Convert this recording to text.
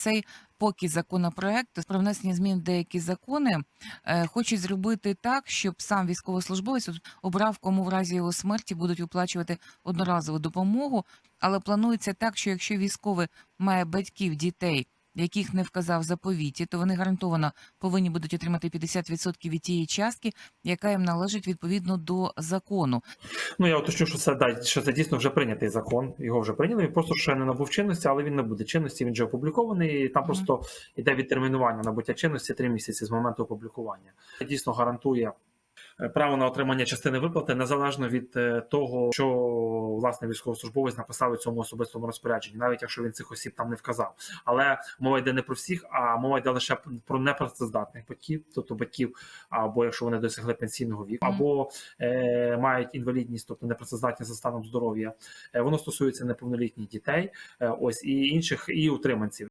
Цей поки законопроект про внесення змін в деякі закони е, хочуть зробити так, щоб сам військовослужбовець обрав, кому в разі його смерті будуть виплачувати одноразову допомогу. Але планується так, що якщо військовий має батьків, дітей, яких не вказав заповіті, то вони гарантовано повинні будуть отримати 50% від тієї частки, яка їм належить відповідно до закону. Ну я уточню, що це да, що це дійсно вже прийнятий закон. Його вже прийняли. Він просто ще не набув чинності, але він не буде чинності. Він вже опублікований. І там просто йде відтермінування набуття чинності три місяці з моменту опублікування. Це Дійсно гарантує. Е, Право на отримання частини виплати незалежно від е, того, що власне військовослужбовець написав у цьому особистому розпорядженні, навіть якщо він цих осіб там не вказав. Але мова йде не про всіх, а мова йде лише про непрацездатних батьків, тобто батьків, або якщо вони досягли пенсійного віку, або е, мають інвалідність, тобто непрацездатні за станом здоров'я. Е, воно стосується неповнолітніх дітей, ось і інших і утриманців.